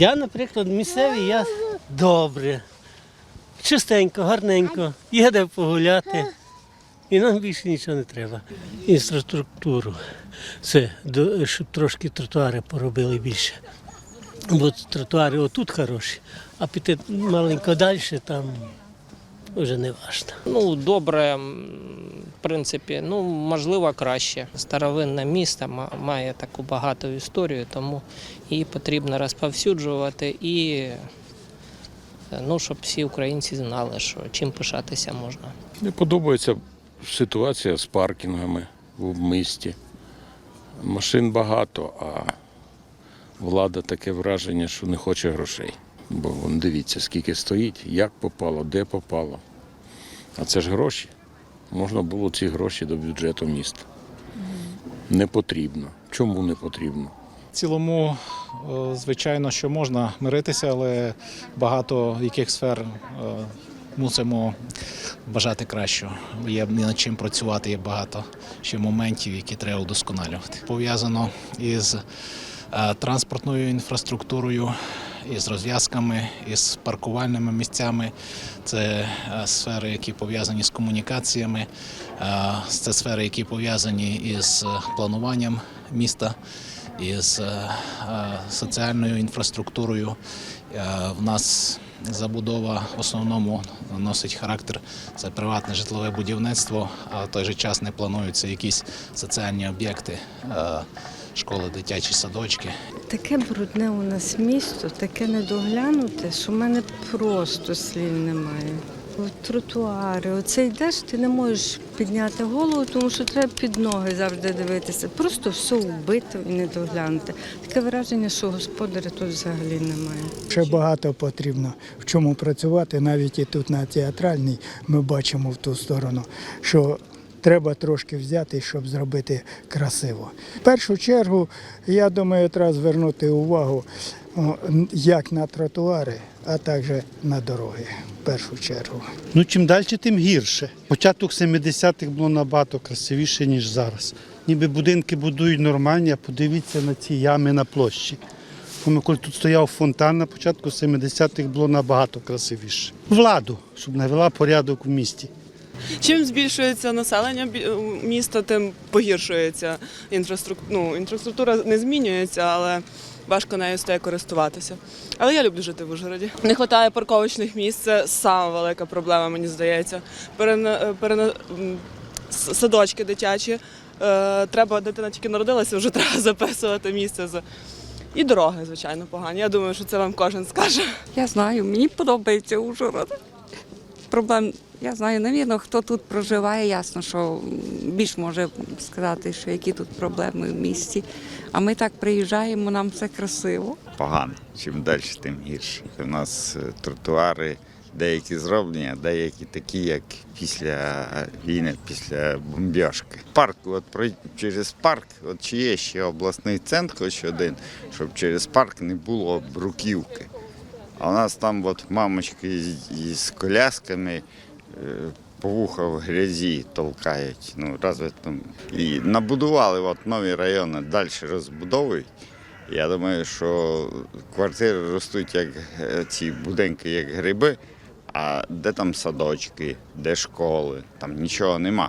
Я, наприклад, місцевий, я добре. Чистенько, гарненько, є де погуляти. І нам більше нічого не треба. Інфраструктуру. Це щоб трошки тротуари поробили більше. Бо тротуари отут хороші, а піти маленько далі, там вже не важно. Ну, добре, принципі, ну можливо, краще. Старовинне місто має таку багату історію, тому її потрібно розповсюджувати і е, ну, щоб всі українці знали, що чим пишатися можна. Не подобається ситуація з паркінгами в місті. Машин багато, а влада таке враження, що не хоче грошей. Бо вон дивіться, скільки стоїть, як попало, де попало. А це ж гроші. Можна було ці гроші до бюджету міста. Не потрібно. Чому не потрібно? В цілому, е, звичайно, що можна миритися, але багато яких сфер е, мусимо бажати кращого. Є над чим працювати, є багато ще моментів, які треба удосконалювати. Пов'язано із е, транспортною інфраструктурою, із розв'язками, із паркувальними місцями. Це е, сфери, які пов'язані з комунікаціями, е, це сфери, які пов'язані із е, плануванням міста із соціальною інфраструктурою. В нас забудова в основному носить характер це приватне житлове будівництво, а в той же час не плануються якісь соціальні об'єкти, школи, дитячі садочки. Таке брудне у нас місто, таке недоглянуте, що в мене просто слів немає. Тротуари, оце йдеш, ти не можеш підняти голову, тому що треба під ноги завжди дивитися. Просто все вбито і недоглянуте. Таке враження, що господаря тут взагалі немає. Ще багато потрібно в чому працювати. Навіть і тут на театральній ми бачимо в ту сторону, що треба трошки взяти, щоб зробити красиво. В першу чергу, я думаю, треба звернути увагу як на тротуари, а також на дороги. В першу чергу. Ну, чим далі, тим гірше. Початок 70-х було набагато красивіше, ніж зараз. Ніби будинки будують нормальні, а подивіться на ці ями на площі. Коли тут стояв фонтан на початку 70-х було набагато красивіше. Владу, щоб навела порядок в місті. Чим збільшується населення міста, тим погіршується інфраструктура. Ну, інфраструктура не змінюється, але важко нею стає користуватися. Але я люблю жити в Ужгороді. Не вистачає парковочних місць. Це сама велика проблема, мені здається. Перена, перена, садочки дитячі. Е, треба, дитина тільки народилася, вже треба записувати місце. за- І дороги, звичайно, погані. Я думаю, що це вам кожен скаже. Я знаю, мені подобається Ужгород. Проблем, я знаю, навірно, хто тут проживає, ясно, що більш може сказати, що які тут проблеми в місті. А ми так приїжджаємо, нам все красиво. погано. Чим далі, тим гірше. У нас е, тротуари деякі зроблені, а деякі такі, як після війни, після бомбіжки. Парк, от через парк, от чи є ще обласний центр, хоч один, щоб через парк не було бруківки. А у нас там от мамочки з, колясками по вуха в грязі толкають. Ну, разве там. І набудували от нові райони, далі розбудовують. Я думаю, що квартири ростуть як е, ці будинки, як гриби, а де там садочки, де школи, там нічого нема.